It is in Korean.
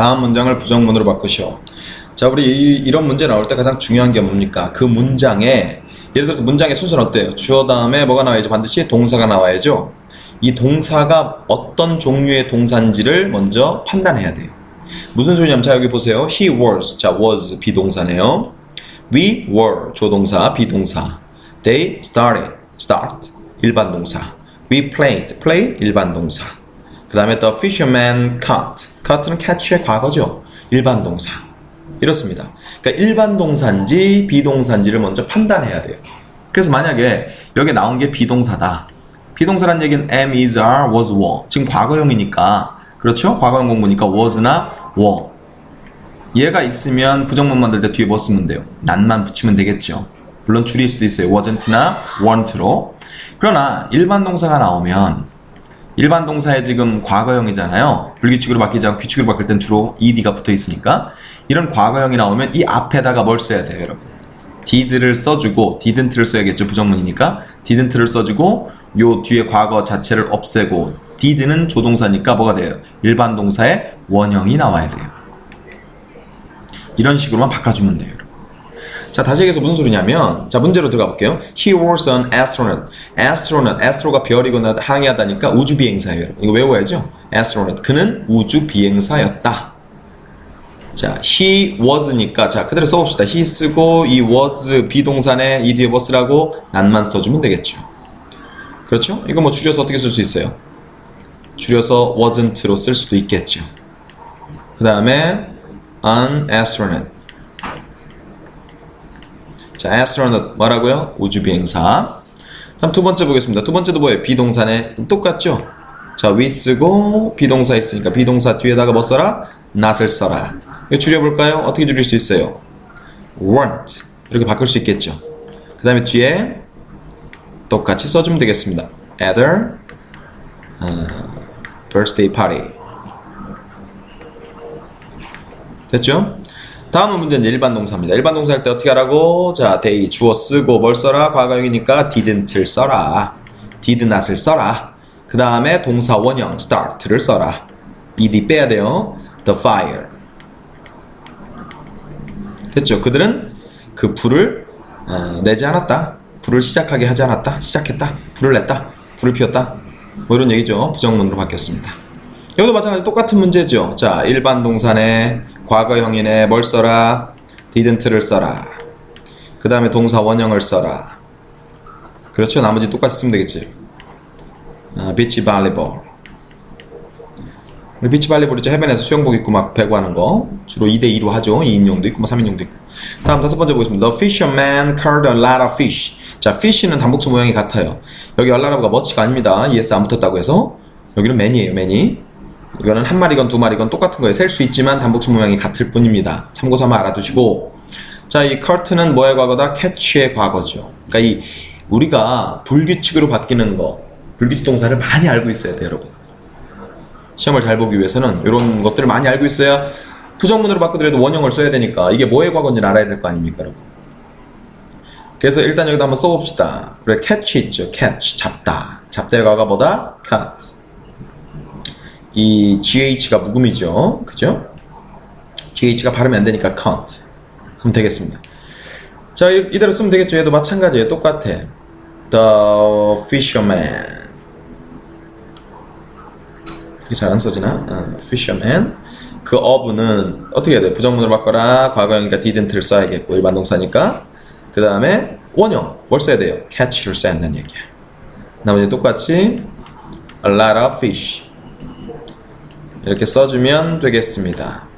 다음 문장을 부정문으로 바꾸시오. 자, 우리 이, 이런 문제 나올 때 가장 중요한 게 뭡니까? 그 문장에 예를 들어서 문장의 순서는 어때요? 주어 다음에 뭐가 나와야죠? 반드시 동사가 나와야죠. 이 동사가 어떤 종류의 동사인지를 먼저 판단해야 돼요. 무슨 소리냐면 자 여기 보세요. He was 자 was 비동사네요. We were 조동사 비동사. They started start 일반 동사. We played play 일반 동사. 그 다음에 the fisherman caught caught는 catch의 과거죠. 일반 동사. 이렇습니다. 그러니까 일반 동사인지 비동사인지를 먼저 판단해야 돼요. 그래서 만약에 여기 나온 게 비동사다. 비동사란 얘기는 am, is, are, was, were. 지금 과거형이니까 그렇죠? 과거형 공부니까 was나 were. 얘가 있으면 부정문 만들 때 뒤에 뭐 쓰면 돼요? 난만 붙이면 되겠죠. 물론 줄일 수도 있어요. wasn't나 weren't로. 그러나 일반 동사가 나오면 일반 동사의 지금 과거형이잖아요. 불규칙으로 바뀌지 않고 규칙으로 바뀔 땐 주로 ed가 붙어 있으니까 이런 과거형이 나오면 이 앞에다가 뭘 써야 돼요, 여러분? did를 써주고 didn't를 써야겠죠, 부정문이니까 didn't를 써주고 요 뒤에 과거 자체를 없애고 did는 조동사니까 뭐가 돼요? 일반 동사의 원형이 나와야 돼요. 이런 식으로만 바꿔주면 돼요. 자, 다시 얘기해서 무슨 소리냐면, 자, 문제로 들어가 볼게요. He was an astronaut. astronaut, astro가 별이거나 항해하다니까 우주 비행사예요. 이거 외워야죠? astronaut. 그는 우주 비행사였다. 자, he was니까, 자, 그대로 써 봅시다. he 쓰고, 이 was 비동사네, 이 뒤에 was라고 난만 써 주면 되겠죠. 그렇죠? 이거 뭐 줄여서 어떻게 쓸 수 있어요? 줄여서 wasn't로 쓸 수도 있겠죠. 그 다음에 an astronaut. 자, astronaut 뭐라고요? 우주 비행사. 다음 두 번째 보겠습니다. 두 번째도 뭐예요? 비동사네. 똑같죠? 자, we 쓰고 비동사 있으니까 비동사 뒤에다가 뭐 써라? not을 써라. 이거 줄여볼까요? 어떻게 줄일 수 있어요? weren't 이렇게 바꿀 수 있겠죠. 그 다음에 뒤에 똑같이 써주면 되겠습니다. at her 어, birthday party. 됐죠? 다음은 문제는 일반 동사입니다. 일반 동사 할 때 어떻게 하라고? 자, they 주어 쓰고 뭘 써라? 과거형이니까 didn't를 써라. did not을 써라. 그 다음에 동사 원형 start를 써라. ed 빼야 돼요. the fire. 됐죠? 그들은 그 불을 어, 내지 않았다. 불을 시작하게 하지 않았다. 시작했다. 불을 냈다. 불을 피웠다. 뭐 이런 얘기죠. 부정문으로 바뀌었습니다. 여기도 마찬가지 똑같은 문제죠. 자, 일반 동사네, 과거형이네, 뭘 써라? didn't를 써라. 그 다음에 동사 원형을 써라. 그렇죠. 나머지 똑같이 쓰면 되겠지. 아, 비치 발리볼. 비치 발리볼 있죠. 해변에서 수영복 입고 막 배구하는 거. 주로 2대2로 하죠. 2인용도 있고, 뭐 3인용도 있고. 다음 다섯 번째 보겠습니다. The fisherman caught a lot of fish. 자, fish는 단복수 모양이 같아요. 여기 a lot가 much가 아닙니다. es 안 붙었다고 해서. 여기는 many예요, many. 이거는 한 마리건 두 마리건 똑같은 거예요. 셀수 있지만 단복수 모양이 같을 뿐입니다. 참고 삼아 알아두시고. 자, 이 curt는 뭐의 과거다? catch의 과거죠. 그러니까 이 우리가 불규칙으로 바뀌는 거, 불규칙 동사를 많이 알고 있어야 돼요, 여러분. 시험을 잘 보기 위해서는 이런 것들을 많이 알고 있어야 부정문으로 바꾸더라도 원형을 써야 되니까 이게 뭐의 과거인지 알아야 될 거 아닙니까, 여러분. 그래서 일단 여기다 한번 써봅시다. 그래, catch 있죠. catch, 잡다. 잡다의 과거보다 cut. 이 GH가 묵음이죠. 그죠? GH가 발음이 안 되니까 count. 하면 되겠습니다. 자, 이- 이대로 쓰면 되겠죠. 얘도 마찬가지예요. 똑같아. The fisherman. 이게 잘 안 써지나? 어, fisherman. 그 of는 어떻게 해야 돼? 부정문으로 바꿔라. 과거형이니까 didn't를 써야겠고 일반 동사니까. 그 다음에 원형 뭘 써야 돼요? catch를 써야 한다는 얘기야. 나머지 똑같이 a lot of fish 이렇게 써주면 되겠습니다.